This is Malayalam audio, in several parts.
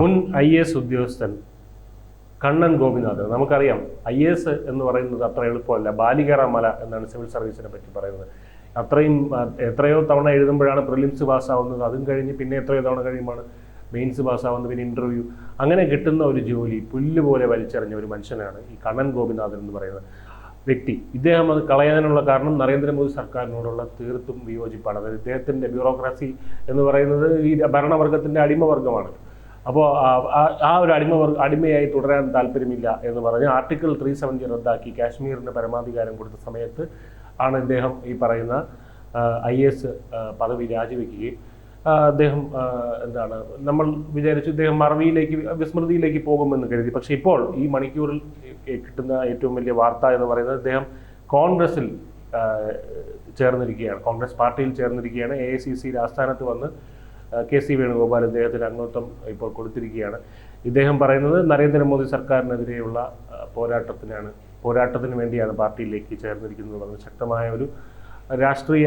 മുൻ ഐ എസ് ഉദ്യോഗസ്ഥൻ കണ്ണൻ ഗോപിനാഥ്. നമുക്കറിയാം ഐ എസ് എന്ന് പറയുന്നത് അത്ര എളുപ്പമല്ല. ബാലികേറ മല എന്നാണ് സിവിൽ സർവീസിനെ പറ്റി പറയുന്നത്. അത്രയും എത്രയോ തവണ എഴുതുമ്പോഴാണ് പ്രിലിംസ് പാസ്സാവുന്നത്. അതും കഴിഞ്ഞ് പിന്നെ എത്രയോ തവണ കഴിയുമ്പോൾ മെയിൻസ് പാസ്സാവുന്നത് പിന്നെ ഇന്റർവ്യൂ. അങ്ങനെ കിട്ടുന്ന ഒരു ജോലി പുല്ല് പോലെ വലിച്ചെറിഞ്ഞ ഒരു മനുഷ്യനാണ് ഈ കണ്ണൻ ഗോപിനാഥൻ എന്ന് പറയുന്നത് വ്യക്തി. ഇദ്ദേഹം അത് കളയാനുള്ള കാരണം നരേന്ദ്രമോദി സർക്കാരിനോടുള്ള തീർത്തും വിയോജിപ്പാണ്. അതായത് ഇദ്ദേഹത്തിന്റെ ബ്യൂറോക്രാസി എന്ന് പറയുന്നത് ഈ ഭരണവർഗത്തിന്റെ അടിമവർഗമാണ്. അപ്പോൾ ആ ഒരു അടിമ അടിമയായി തുടരാൻ താല്പര്യമില്ല എന്ന് പറഞ്ഞ് ആർട്ടിക്കിൾ ത്രീ സെവന്റി റദ്ദാക്കി കാശ്മീരിന് പരമാധികാരം കൊടുത്ത സമയത്ത് ആണ് ഇദ്ദേഹം ഈ പറയുന്ന ഐ എസ് പദവി രാജിവെക്കുകയും അദ്ദേഹം എന്താണ് നമ്മൾ വിചാരിച്ചു ഇദ്ദേഹം മറവിയിലേക്ക് വിസ്മൃതിയിലേക്ക് പോകുമെന്ന് കരുതി. പക്ഷേ ഇപ്പോൾ ഈ മണിക്കൂറിൽ കിട്ടുന്ന ഏറ്റവും വലിയ വാർത്ത എന്ന് പറയുന്നത് അദ്ദേഹം കോൺഗ്രസിൽ ചേർന്നിരിക്കുകയാണ്. കോൺഗ്രസ് പാർട്ടിയിൽ ചേർന്നിരിക്കുകയാണ്. എ ഐ സി സിയിൽ ആസ്ഥാനത്ത് വന്ന് കെ സി വേണുഗോപാൽ ഇദ്ദേഹത്തിന് അംഗത്വം ഇപ്പോൾ കൊടുത്തിരിക്കുകയാണ്. ഇദ്ദേഹം പറയുന്നത് നരേന്ദ്രമോദി സർക്കാരിനെതിരെയുള്ള പോരാട്ടത്തിനാണ്. പോരാട്ടത്തിന് വേണ്ടിയാണ് പാർട്ടിയിലേക്ക് ചേർന്നിരിക്കുന്നത് പറഞ്ഞ് ശക്തമായ ഒരു രാഷ്ട്രീയ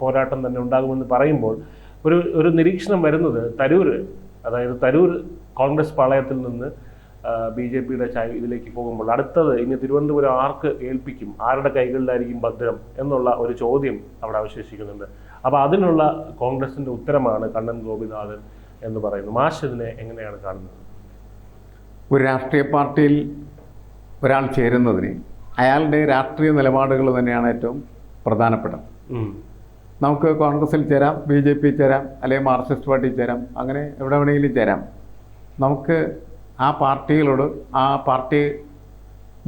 പോരാട്ടം തന്നെ ഉണ്ടാകുമെന്ന് പറയുമ്പോൾ ഒരു ഒരു നിരീക്ഷണം വരുന്നത് തരൂർ അതായത് തരൂർ കോൺഗ്രസ് പാളയത്തിൽ നിന്ന് ബി ജെ പിയുടെ ഇതിലേക്ക് പോകുമ്പോൾ അടുത്തത് ഇനി തിരുവനന്തപുരം ആർക്ക് ഏൽപ്പിക്കും? ആരുടെ കൈകളിലായിരിക്കും ഭദ്രം? എന്നുള്ള ഒരു ചോദ്യം അവിടെ അവശേഷിക്കുന്നുണ്ട്. അപ്പോൾ അതിനുള്ള കോൺഗ്രസിന്റെ ഉത്തരമാണ് കണ്ണൻ ഗോപിനാഥൻ എന്ന് പറയുന്നു മാഷ് ഇതിനെ എങ്ങനെയാണ് കാണുന്നത്? ഒരു രാഷ്ട്രീയ പാർട്ടിയിൽ ഒരാൾ ചേരുന്നതിന് അയാളുടെ രാഷ്ട്രീയ നിലപാടുകൾ തന്നെയാണ് ഏറ്റവും പ്രധാനപ്പെട്ടത്. നമുക്ക് കോൺഗ്രസിൽ ചേരാം ബി ജെ പി ചേരാം അല്ലെങ്കിൽ മാർക്സിസ്റ്റ് പാർട്ടിയിൽ ചേരാം അങ്ങനെ എവിടെ വേണമെങ്കിലും ചേരാം. നമുക്ക് ആ പാർട്ടികളോട് ആ പാർട്ടി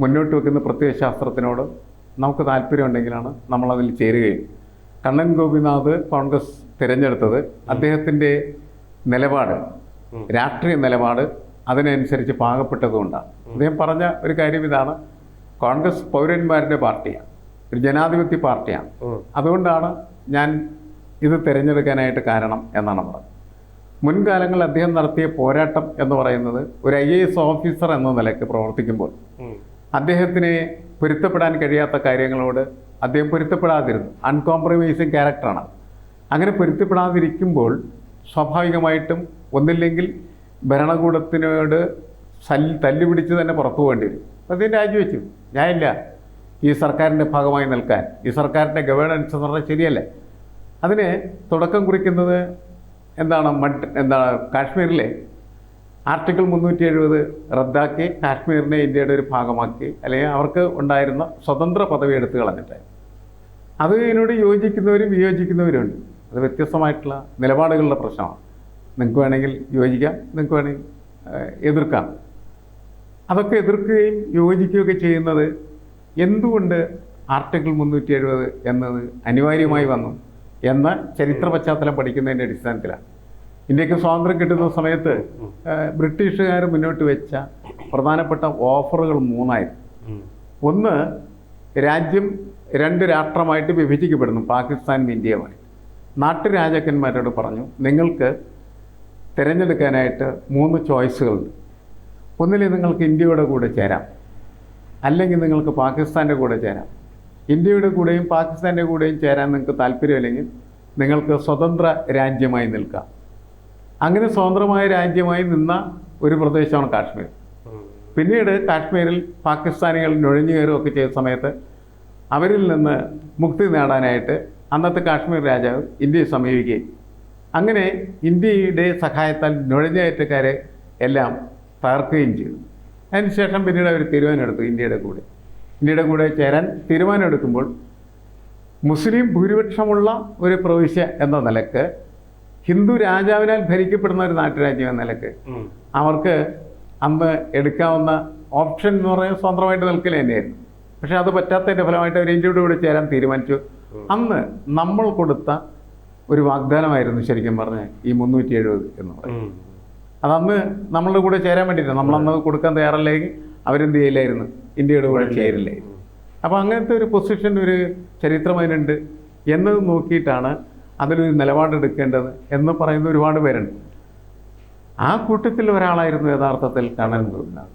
മുന്നോട്ട് വെക്കുന്ന പ്രത്യയശാസ്ത്രത്തിനോട് നമുക്ക് താല്പര്യമുണ്ടെങ്കിലാണ് നമ്മളതിൽ ചേരുകയും. കണ്ണൻ ഗോപിനാഥ് കോൺഗ്രസ് തിരഞ്ഞെടുത്തത് അദ്ദേഹത്തിന്റെ നിലപാട്. രാഷ്ട്രീയ നിലപാട് അതിനനുസരിച്ച് പാകപ്പെട്ടതുകൊണ്ടാണ്. അദ്ദേഹം പറഞ്ഞ ഒരു കാര്യം ഇതാണ് കോൺഗ്രസ് പൗരന്മാരുടെ പാർട്ടിയാണ് ഒരു ജനാധിപത്യ പാർട്ടിയാണ്. അതുകൊണ്ടാണ് ഞാൻ ഇത് തിരഞ്ഞെടുക്കാനായിട്ട് കാരണം എന്നാണ് പറഞ്ഞത്. മുൻകാലങ്ങളിൽ അദ്ദേഹം നടത്തിയ പോരാട്ടം എന്ന് പറയുന്നത് ഒരു ഐ എ എസ് ഓഫീസർ എന്ന നിലയ്ക്ക് പ്രവർത്തിക്കുമ്പോൾ. അദ്ദേഹത്തിന് പൊരുത്തപ്പെടാൻ കഴിയാത്ത കാര്യങ്ങളോട് അദ്ദേഹം പൊരുത്തപ്പെടാതിരുന്നു. അൺകോംപ്രമൈസിങ് ക്യാരക്ടറാണ് അങ്ങനെ പൊരുത്തപ്പെടാതിരിക്കുമ്പോൾ സ്വാഭാവികമായിട്ടും ഒന്നില്ലെങ്കിൽ ഭരണകൂടത്തിനോട് സൽ തല്ലുപിടിച്ച് തന്നെ പുറത്തു പോകേണ്ടി വരും. അദ്ദേഹം രാജിവെച്ചു. ഞാനില്ല. ഈ സർക്കാരിന്റെ ഭാഗമായി നിൽക്കാൻ. ഈ സർക്കാരിന്റെ ഗവേണൻസ് എന്ന് പറഞ്ഞാൽ ശരിയല്ല. അതിന് തുടക്കം കുറിക്കുന്നത് എന്താണ് മഡ് എന്താണ് കാശ്മീരിലെ ആർട്ടിക്കിൾ മുന്നൂറ്റി എഴുപത് റദ്ദാക്കി കാശ്മീരിനെ ഇന്ത്യയുടെ ഒരു ഭാഗമാക്കി അല്ലെങ്കിൽ അവർക്ക് ഉണ്ടായിരുന്ന സ്വതന്ത്ര പദവി എടുത്തു കളഞ്ഞിട്ട്. അത് ഇതിനോട് യോജിക്കുന്നവരും വിയോജിക്കുന്നവരുമുണ്ട് അത് വ്യത്യസ്തമായിട്ടുള്ള നിലപാടുകളുടെ പ്രശ്നമാണ്. നിങ്ങൾക്ക് വേണമെങ്കിൽ യോജിക്കാം നിങ്ങൾക്ക് വേണമെങ്കിൽ എതിർക്കാം. അതൊക്കെ എതിർക്കുകയും യോജിക്കുകയൊക്കെ ചെയ്യുന്നത് എന്തുകൊണ്ട് ആർട്ടിക്കിൾ മുന്നൂറ്റി എഴുപത് എന്നത് അനിവാര്യമായി വന്നു? എന്ന ചരിത്ര പശ്ചാത്തലം പഠിക്കുന്നതിന്റെ അടിസ്ഥാനത്തിലാണ്. ഇന്ത്യയ്ക്ക് സ്വാതന്ത്ര്യം കിട്ടുന്ന സമയത്ത് ബ്രിട്ടീഷുകാർ മുന്നോട്ട് വെച്ച പ്രധാനപ്പെട്ട ഓഫറുകൾ മൂന്നായിരുന്നു. ഒന്ന് രാജ്യം രണ്ട് രാഷ്ട്രമായിട്ട് വിഭജിക്കപ്പെടുന്നു പാകിസ്ഥാനും ഇന്ത്യയുമായി നാട്ടുരാജാക്കന്മാരോട് പറഞ്ഞു നിങ്ങൾക്ക് തിരഞ്ഞെടുക്കാനായിട്ട് മൂന്ന് ചോയ്സുകളുണ്ട്. ഒന്നിൽ നിങ്ങൾക്ക് ഇന്ത്യയുടെ കൂടെ ചേരാം. അല്ലെങ്കിൽ നിങ്ങൾക്ക് പാകിസ്ഥാന്റെ കൂടെ ചേരാം. ഇന്ത്യയുടെ കൂടെയും പാകിസ്ഥാന്റെ കൂടെയും ചേരാൻ നിങ്ങൾക്ക് താല്പര്യമില്ലെങ്കിൽ നിങ്ങൾക്ക് സ്വതന്ത്ര രാജ്യമായി നിൽക്കാം. അങ്ങനെ സ്വതന്ത്രമായ രാജ്യമായി നിന്ന ഒരു പ്രദേശമാണ് കാശ്മീർ. പിന്നീട് കാശ്മീരിൽ പാകിസ്ഥാനികൾ നുഴഞ്ഞു കയറുകയൊക്കെ ചെയ്ത സമയത്ത് അവരിൽ നിന്ന് മുക്തി നേടാനായിട്ട് അന്നത്തെ കാശ്മീർ രാജാവ് ഇന്ത്യയെ സമീപിക്കുകയും. അങ്ങനെ ഇന്ത്യയുടെ സഹായത്താൽ നുഴഞ്ഞുകയറ്റക്കാരെ എല്ലാം തകർക്കുകയും ചെയ്തു. അതിനുശേഷം പിന്നീട് അവർ തീരുമാനമെടുത്തു ഇന്ത്യയുടെ കൂടെ. ഇന്ത്യയുടെ കൂടെ ചേരാൻ തീരുമാനമെടുക്കുമ്പോൾ മുസ്ലിം ഭൂരിപക്ഷമുള്ള ഒരു പ്രവിശ്യ എന്ന നിലയ്ക്ക് ഹിന്ദു രാജാവിനാൽ ഭരിക്കപ്പെടുന്ന ഒരു നാട്ടുരാജ്യം എന്ന നിലയ്ക്ക് അവർക്ക് അന്ന് എടുക്കാവുന്ന ഓപ്ഷൻ എന്ന് പറയുന്നത് സ്വതന്ത്രമായിട്ട് നിൽക്കൽ തന്നെയായിരുന്നു. പക്ഷെ അത് പറ്റാത്തതിന്റെ ഫലമായിട്ട് അവർ ഇന്ത്യയുടെ കൂടെ ചേരാൻ തീരുമാനിച്ചു. അന്ന് നമ്മൾ കൊടുത്ത ഒരു വാഗ്ദാനമായിരുന്നു ശരിക്കും പറഞ്ഞ ഈ മുന്നൂറ്റി എഴുപത് എന്ന് പറയുന്നത്. അതന്ന് നമ്മളുടെ കൂടെ ചേരാൻ വേണ്ടിയിട്ട് നമ്മളന്ന് കൊടുക്കാൻ തയ്യാറല്ലെങ്കിൽ അവരെന്ത് ചെയ്യില്ലായിരുന്നു ഇന്ത്യയുടെ കൂടെ ചേരില്ലേ. അപ്പോൾ അങ്ങനത്തെ ഒരു പൊസിഷൻ ഒരു ചരിത്രം അതിനുണ്ട് എന്നത് നോക്കിയിട്ടാണ് അതിലൊരു നിലപാടെടുക്കേണ്ടത് എന്ന് പറയുന്ന ഒരുപാട് പേരുണ്ട്. ആ കൂട്ടത്തിൽ ഒരാളായിരുന്നു യഥാർത്ഥത്തിൽ കണ്ണൻ ഗുരുനാഥ്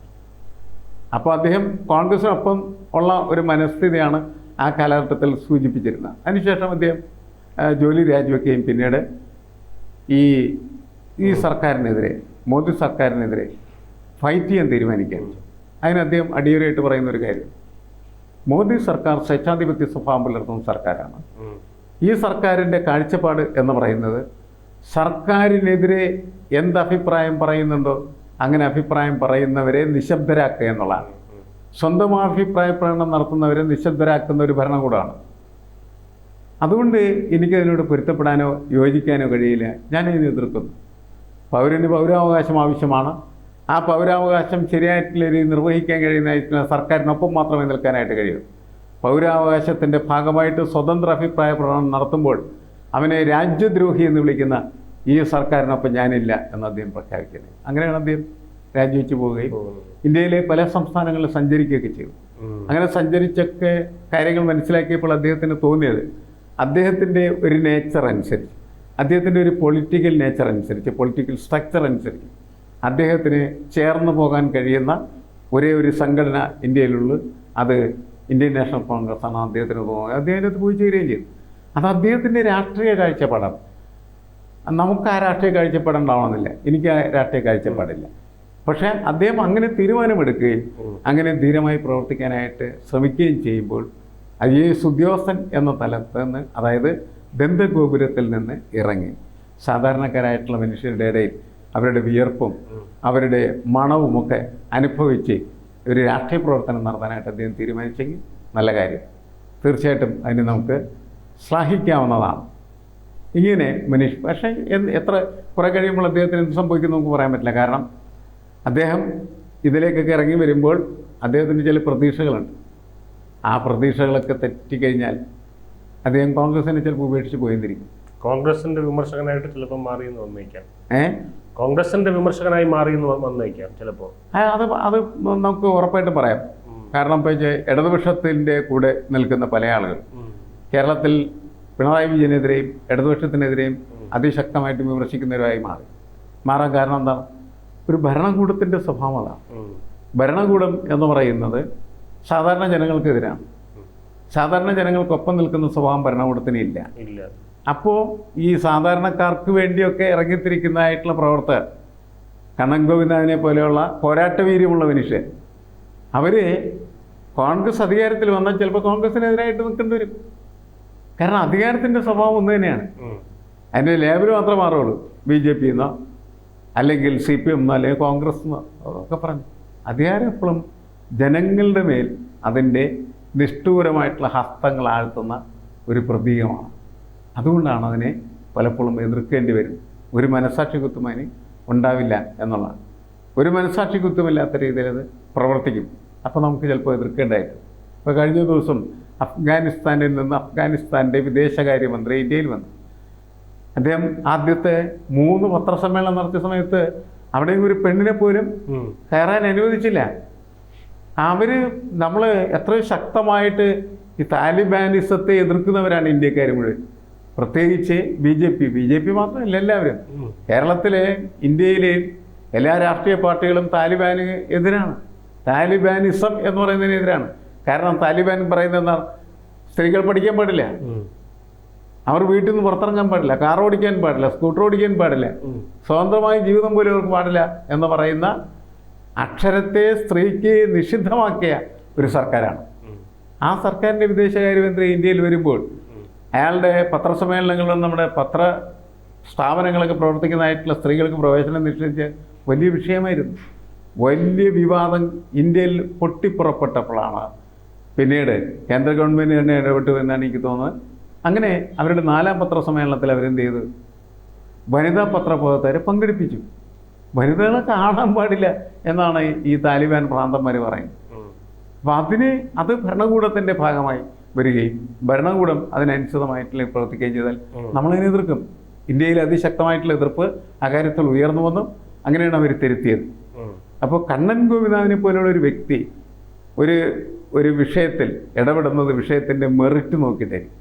അപ്പോൾ അദ്ദേഹം കോൺഗ്രസിനൊപ്പം ഉള്ള ഒരു മനസ്ഥിതിയാണ് ആ കാലഘട്ടത്തിൽ സൂചിപ്പിച്ചിരുന്നത്. അതിനുശേഷം അദ്ദേഹം ജോലി രാജിവെക്കുകയും പിന്നീട് ഈ ഈ സർക്കാരിനെതിരെ മോദി സർക്കാരിനെതിരെ ഫൈറ്റ് ചെയ്യാൻ തീരുമാനിക്കുകയാണ് അതിന് അദ്ദേഹം അടിയറായിട്ട് പറയുന്ന ഒരു കാര്യം. മോദി സർക്കാർ സ്വേച്ഛാധിപത്യ സ്വഭാവം പുലർത്തുന്ന സർക്കാരാണ്. ഈ സർക്കാരിന്റെ കാഴ്ചപ്പാട് എന്ന് പറയുന്നത് സർക്കാരിനെതിരെ എന്ത് അഭിപ്രായം പറയുന്നുണ്ടോ അങ്ങനെ അഭിപ്രായം പറയുന്നവരെ നിശബ്ദരാക്കുക എന്നുള്ളതാണ്. സ്വന്തം അഭിപ്രായ പ്രകടനം നടത്തുന്നവരെ നിശബ്ദരാക്കുന്ന ഒരു ഭരണകൂടമാണ് അതുകൊണ്ട് എനിക്കതിനോട് പൊരുത്തപ്പെടാനോ യോജിക്കാനോ കഴിയില്ല. ഞാൻ എതിർക്കുന്നു പൗരന് പൗരാവകാശം ആവശ്യമാണ്. ആ പൗരാവകാശം ശരിയായിട്ടുള്ള രീതിയിൽ നിർവഹിക്കാൻ കഴിയുന്ന സർക്കാരിനൊപ്പം മാത്രമേ നിൽക്കാനായിട്ട് കഴിയൂ. പൗരാവകാശത്തിന്റെ ഭാഗമായിട്ട് സ്വതന്ത്ര അഭിപ്രായ പ്രകടനം നടത്തുമ്പോൾ അവനെ രാജ്യദ്രോഹി എന്ന് വിളിക്കുന്ന ഈ സർക്കാരിനൊപ്പം ഞാനില്ല എന്ന് അദ്ദേഹം പ്രഖ്യാപിക്കുന്നത് അങ്ങനെയാണ് അദ്ദേഹം രാജിവെച്ച് പോവുകയും ഇന്ത്യയിലെ പല സംസ്ഥാനങ്ങളിൽ സഞ്ചരിക്കുകയൊക്കെ ചെയ്തു. അങ്ങനെ സഞ്ചരിച്ചൊക്കെ കാര്യങ്ങൾ മനസ്സിലാക്കിയപ്പോൾ അദ്ദേഹത്തിന് തോന്നിയത് അദ്ദേഹത്തിന്റെ ഒരു നേച്ചർ അനുസരിച്ച് അദ്ദേഹത്തിന്റെ ഒരു പൊളിറ്റിക്കൽ നേച്ചർ അനുസരിച്ച് പൊളിറ്റിക്കൽ സ്ട്രക്ചർ അനുസരിച്ച് അദ്ദേഹത്തിന് ചേർന്ന് പോകാൻ കഴിയുന്ന ഒരേ ഒരു സംഘടന ഇന്ത്യയിലുള്ളൂ. അത് ഇന്ത്യൻ നാഷണൽ കോൺഗ്രസ് ആണ് അദ്ദേഹത്തിന് തോന്നുന്നത്. അദ്ദേഹം അതിനകത്ത് പോയി ചേരുകയും ചെയ്തു. അത് അദ്ദേഹത്തിന്റെ രാഷ്ട്രീയ കാഴ്ചപ്പാടാണ്. നമുക്ക് ആ രാഷ്ട്രീയ കാഴ്ചപ്പാട് ഉണ്ടാവണമെന്നില്ല. എനിക്ക് ആ രാഷ്ട്രീയ കാഴ്ചപ്പാടില്ല. പക്ഷേ അദ്ദേഹം അങ്ങനെ തീരുമാനമെടുക്കുകയും അങ്ങനെ ധീരമായി പ്രവർത്തിക്കാനായിട്ട് ശ്രമിക്കുകയും ചെയ്യുമ്പോൾ ഐ എ എസ് ഉദ്യോഗസ്ഥൻ എന്ന തലത്ത് നിന്ന് അതായത് ദന്തഗോപുരത്തിൽ നിന്ന് ഇറങ്ങി. സാധാരണക്കാരായിട്ടുള്ള മനുഷ്യരുടെ ഇടയിൽ അവരുടെ വിയർപ്പും അവരുടെ മണവുമൊക്കെ അനുഭവിച്ച് ഒരു രാഷ്ട്രീയ പ്രവർത്തനം നടത്താനായിട്ട് അദ്ദേഹം തീരുമാനിച്ചെങ്കിൽ നല്ല കാര്യം. തീർച്ചയായിട്ടും അതിന് നമുക്ക് ശ്ലാഘിക്കാവുന്നതാണ്. ഇങ്ങനെ മനീഷ് പക്ഷേ എത്ര കുറേ കഴിയുമ്പോൾ അദ്ദേഹത്തിന് എന്ത് സംഭവിക്കും നമുക്ക് പറയാൻ പറ്റില്ല. കാരണം അദ്ദേഹം ഇതിലേക്കൊക്കെ ഇറങ്ങി വരുമ്പോൾ അദ്ദേഹത്തിന് ചില പ്രതീക്ഷകളുണ്ട്. ആ പ്രതീക്ഷകളൊക്കെ തെറ്റിക്കഴിഞ്ഞാൽ അദ്ദേഹം കോൺഗ്രസിനെ ചിലപ്പോൾ ഉപേക്ഷിച്ച് പോയിരിക്കും കോൺഗ്രസിന്റെ വിമർശകനായിട്ട് ചിലപ്പോൾ മാറിയെന്ന് വന്നേക്കാം ഏ? കോൺഗ്രസിന്റെ വിമർശകനായി മാറി എന്ന് വന്നേക്കാം ചിലപ്പോൾ. അത് അത് നമുക്ക് ഉറപ്പായിട്ട് പറയാം. കാരണം ഇപ്പോൾ ഇടതുപക്ഷത്തിന്റെ കൂടെ നിൽക്കുന്ന പല ആളുകൾ. കേരളത്തിൽ പിണറായി വിജയനെതിരെയും ഇടതുപക്ഷത്തിനെതിരെയും അതിശക്തമായിട്ട് വിമർശിക്കുന്നവരായി മാറി. മാറാൻ കാരണം എന്താണ് ഒരു ഭരണകൂടത്തിന്റെ സ്വഭാവം അതാണ്. ഭരണകൂടം എന്ന് പറയുന്നത് സാധാരണ ജനങ്ങൾക്കെതിരാണ്. സാധാരണ ജനങ്ങൾക്കൊപ്പം നിൽക്കുന്ന സ്വഭാവം ഭരണകൂടത്തിന് ഇല്ല. അപ്പോൾ ഈ സാധാരണക്കാർക്ക് വേണ്ടിയൊക്കെ ഇറങ്ങിത്തിരിക്കുന്നതായിട്ടുള്ള പ്രവർത്തകർ കണ്ണൻ ഗോവിന്ദനെ പോലെയുള്ള പോരാട്ടവീര്യമുള്ള മനുഷ്യൻ അവർ കോൺഗ്രസ് അധികാരത്തിൽ വന്നാൽ ചിലപ്പോൾ കോൺഗ്രസിനെതിരായിട്ട് നിൽക്കേണ്ടി വരും. കാരണം അധികാരത്തിന്റെ സ്വഭാവം ഒന്ന് തന്നെയാണ്. അതിന്റെ ലേബൽ മാത്രം മാറുള്ളൂ ബി ജെ പി എന്നോ അല്ലെങ്കിൽ സി പി എം എന്നോ അല്ലെങ്കിൽ കോൺഗ്രസ് എന്നോ ഒക്കെ പറഞ്ഞു. അധികാരം എപ്പോഴും ജനങ്ങളുടെ മേൽ അതിന്റെ നിഷ്ഠൂരമായിട്ടുള്ള ഹസ്തങ്ങൾ ആഴ്ത്തുന്ന ഒരു പ്രതീകമാണ്. അതുകൊണ്ടാണ് അതിനെ പലപ്പോഴും എതിർക്കേണ്ടി വരും. ഒരു മനസാക്ഷി കുത്തും അതിന് ഉണ്ടാവില്ല എന്നുള്ളതാണ്. ഒരു മനസാക്ഷി കുത്തുമില്ലാത്ത രീതിയിൽ അത് പ്രവർത്തിക്കും. അപ്പോൾ നമുക്ക് ചിലപ്പോൾ എതിർക്കേണ്ടായിട്ട് ഇപ്പോൾ കഴിഞ്ഞ ദിവസം അഫ്ഗാനിസ്ഥാനിൽ നിന്ന് അഫ്ഗാനിസ്ഥാന്റെ വിദേശകാര്യമന്ത്രി ഇന്ത്യയിൽ വന്നു. അദ്ദേഹം ആദ്യത്തെ മൂന്ന് പത്രസമ്മേളനം നടത്തിയ സമയത്ത് അവിടെ ഒരു പെണ്ണിനെ പോലും. കയറാൻ അനുവദിച്ചില്ല. അവർ നമ്മൾ എത്രയോ ശക്തമായിട്ട് ഈ താലിബാനിസത്തെ എതിർക്കുന്നവരാണ് ഇന്ത്യക്കാർ മുഴുവൻ. പ്രത്യേകിച്ച് B J P. B J P മാത്രമല്ല എല്ലാവരും. കേരളത്തിലെ ഇന്ത്യയിലെ എല്ലാ രാഷ്ട്രീയ പാർട്ടികളും താലിബാന് എതിരാണ്. താലിബാനിസം എന്ന് പറയുന്നതിനെതിരാണ് കാരണം താലിബാൻ പറയുന്നത് എന്താണ് സ്ത്രീകൾ പഠിക്കാൻ പാടില്ല. അവർ വീട്ടിൽ നിന്ന് പുറത്തിറങ്ങാൻ പാടില്ല. കാർ ഓടിക്കാൻ പാടില്ല. സ്കൂട്ടർ ഓടിക്കാൻ പാടില്ല. സ്വതന്ത്രമായ ജീവിതം പോലും അവർക്ക് പാടില്ല എന്ന് പറയുന്ന അക്ഷരത്തെ സ്ത്രീക്ക് നിഷിദ്ധമാക്കിയ ഒരു സർക്കാരാണ്. ആ സർക്കാരിന്റെ വിദേശകാര്യമന്ത്രി ഇന്ത്യയിൽ വരുമ്പോൾ അയാളുടെ പത്രസമ്മേളനങ്ങളിലും നമ്മുടെ പത്ര സ്ഥാപനങ്ങളൊക്കെ പ്രവർത്തിക്കുന്നതായിട്ടുള്ള സ്ത്രീകൾക്ക് പ്രവേശനം നിഷേധിച്ച് വലിയ വിഷയമായിരുന്നു. വലിയ വിവാദം ഇന്ത്യയിൽ പൊട്ടിപ്പുറപ്പെട്ടപ്പോഴാണ് പിന്നീട് കേന്ദ്ര ഗവൺമെന്റ് തന്നെ ഇടപെട്ടു എന്നാണ് എനിക്ക് തോന്നുന്നത്. അങ്ങനെ അവരുടെ നാലാം പത്രസമ്മേളനത്തിൽ അവരെന്ത് ചെയ്തു? വനിതാ പത്രപ്രവർത്തകരെ പങ്കെടുപ്പിച്ചു. വനിതകളെ കാണാൻ പാടില്ല എന്നാണ് ഈ താലിബാൻ പ്രാന്തന്മാർ പറയുന്നത്. അപ്പം അതിന് അത് ഭരണകൂടത്തിന്റെ ഭാഗമായി. വരികയും ഭരണകൂടം അതിനനുസൃതമായിട്ടുള്ള പ്രവർത്തിക്കുകയും ചെയ്താൽ. നമ്മളതിനെ എതിർക്കും ഇന്ത്യയിൽ അതിശക്തമായിട്ടുള്ള എതിർപ്പ് അകാര്യത്തിൽ ഉയർന്നു വന്നു അങ്ങനെയാണ് അവർ തിരുത്തിയത്. അപ്പോൾ കണ്ണൻ ഗോപിനാഥിനെ പോലെയുള്ള ഒരു വ്യക്തി ഒരു ഒരു വിഷയത്തിൽ ഇടപെടുന്നത് വിഷയത്തിന്റെ മെറിറ്റ് നോക്കിയിട്ടായിരിക്കും.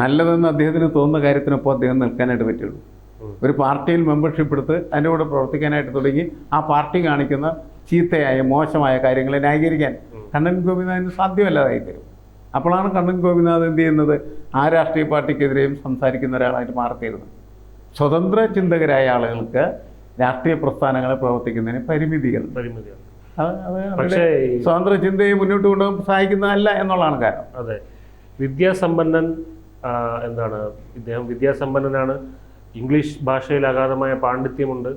നല്ലതെന്ന് അദ്ദേഹത്തിന് തോന്നുന്ന കാര്യത്തിനൊപ്പം അദ്ദേഹം നിൽക്കാനായിട്ട് പറ്റുള്ളൂ ഒരു പാർട്ടിയിൽ മെമ്പർഷിപ്പ് എടുത്ത് അതിന്റെ കൂടെ പ്രവർത്തിക്കാനായിട്ട് തുടങ്ങി ആ പാർട്ടി കാണിക്കുന്ന ചീത്തയായ മോശമായ കാര്യങ്ങളെ ന്യായീകരിക്കാൻ. കണ്ണൻ ഗോപിനാഥിന് സാധ്യമല്ലാതായി തരും അപ്പോഴാണ് കണ്ണൻ ഗോപിനാഥ് എന്ത് ചെയ്യുന്നത്? ആ രാഷ്ട്രീയ പാർട്ടിക്കെതിരെയും സംസാരിക്കുന്ന ഒരാളായിട്ട് മാറിത്തീരുന്നത്. സ്വതന്ത്ര ചിന്തകരായ ആളുകൾക്ക് രാഷ്ട്രീയ പ്രസ്ഥാനങ്ങളെ പ്രവർത്തിക്കുന്നതിന് പരിമിതികൾ. പരിമിതികൾ. പക്ഷേ സ്വതന്ത്ര ചിന്തയെ മുന്നോട്ട് കൊണ്ടുപോകാൻ സഹായിക്കുന്നതല്ല എന്നുള്ളതാണ് കാരണം. അതെ. വിദ്യാസമ്പന്നൻ എന്താണ്? ഇദ്ദേഹം വിദ്യാസമ്പന്നനാണ്. ഇംഗ്ലീഷ് ഭാഷയിൽ അഗാധമായ പാണ്ഡിത്യമുണ്ട്.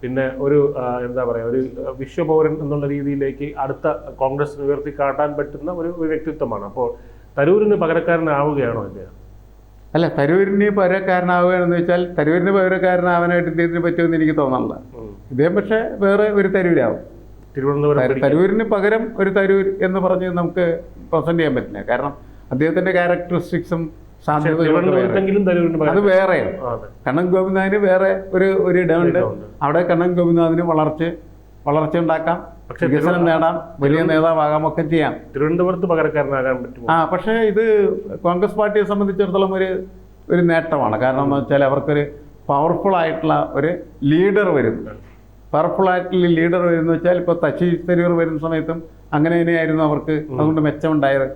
പിന്നെ ഒരു എന്താ പറയുക ഒരു വിശ്വപൗരൻ എന്നുള്ള രീതിയിലേക്ക് അടുത്ത കോൺഗ്രസ് ഉയർത്തി കാട്ടാൻ പറ്റുന്ന ഒരു വ്യക്തിത്വമാണ്. അപ്പോൾ തരൂരിന് പകരക്കാരനാവുകയാണോ അല്ലേ അല്ല തരൂരിന് പകരക്കാരനാവുകയാണെന്ന് വെച്ചാൽ തരൂരിന് പകരക്കാരനാവാനായിട്ട് ഇദ്ദേഹത്തിന് പറ്റുമെന്ന് എനിക്ക് തോന്നുന്നില്ല. ഇദ്ദേഹം പക്ഷേ വേറെ ഒരു തരൂരാവും. തിരുവനന്തപുരം തരൂരിന് പകരം ഒരു തരൂർ എന്ന് പറഞ്ഞ് നമുക്ക് പ്രസന്റ് ചെയ്യാൻ പറ്റില്ല. കാരണം അദ്ദേഹത്തിന്റെ ക്യാരക്ടറിസ്റ്റിക്സും വേറെ. അത് അതെ. കണ്ണൻ ഗോപിനാഥിന് വേറെ ഒരു ഒരു ഇടമുണ്ട്. അവിടെ കണ്ണൻ ഗോപിനാഥിന് വളർച്ച വളർച്ച ഉണ്ടാക്കാം വികസനം നേടാം വലിയ നേതാവാകാം ഒക്കെ ചെയ്യാം. തിരുവനന്തപുരത്ത് പകരക്കാരനാകാൻ പറ്റും ആ പക്ഷേ ഇത് കോൺഗ്രസ് പാർട്ടിയെ സംബന്ധിച്ചിടത്തോളം ഒരു ഒരു നേട്ടമാണ്. കാരണം എന്ന് വെച്ചാൽ അവർക്കൊരു പവർഫുൾ ആയിട്ടുള്ള ഒരു ലീഡർ വരുന്നു പവർഫുൾ ആയിട്ടുള്ള ലീഡർ വരുന്ന വെച്ചാൽ ഇപ്പോൾ തശി തരൂർ വരുന്ന സമയത്തും അങ്ങനെ തന്നെയായിരുന്നു അവർക്ക്. അതുകൊണ്ട് മെച്ചമുണ്ടായത്.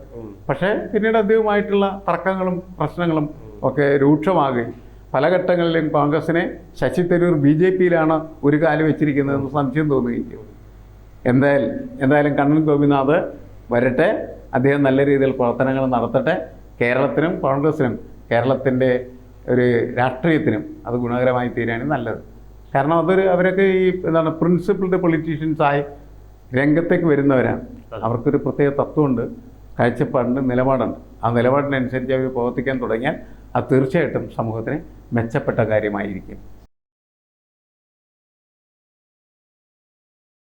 പക്ഷേ പിന്നീട് അദ്ദേഹവുമായിട്ടുള്ള തർക്കങ്ങളും പ്രശ്നങ്ങളും ഒക്കെ രൂക്ഷമാകുകയും പല ഘട്ടങ്ങളിലും കോൺഗ്രസിനെ ശശി തരൂർ ബി ജെ പിയിലാണ് ഒരു കാലം വെച്ചിരിക്കുന്നതെന്ന് സംശയം തോന്നുകയും ചെയ്തു. എന്തായാലും എന്തായാലും കണ്ണൻ ഗോപിനാഥ് വരട്ടെ. അദ്ദേഹം നല്ല രീതിയിൽ പ്രവർത്തനങ്ങൾ നടത്തട്ടെ. കേരളത്തിനും കോൺഗ്രസിനും കേരളത്തിന്റെ ഒരു രാഷ്ട്രീയത്തിനും അത് ഗുണകരമായി തീരാനും നല്ലത്. കാരണം അതൊരു അവരൊക്കെ ഈ എന്താണ് പ്രിൻസിപ്പിൾഡ് പൊളിറ്റീഷ്യൻസായി രംഗത്തേക്ക് വരുന്നവരാണ്. അവർക്കൊരു പ്രത്യേക തത്വമുണ്ട് കാഴ്ചപ്പാടുണ്ട് നിലപാടുണ്ട്. ആ നിലപാടിനനുസരിച്ച് അവർ പ്രവർത്തിക്കാൻ തുടങ്ങിയാൽ അത് തീർച്ചയായിട്ടും സമൂഹത്തിന് മെച്ചപ്പെട്ട കാര്യമായിരിക്കും.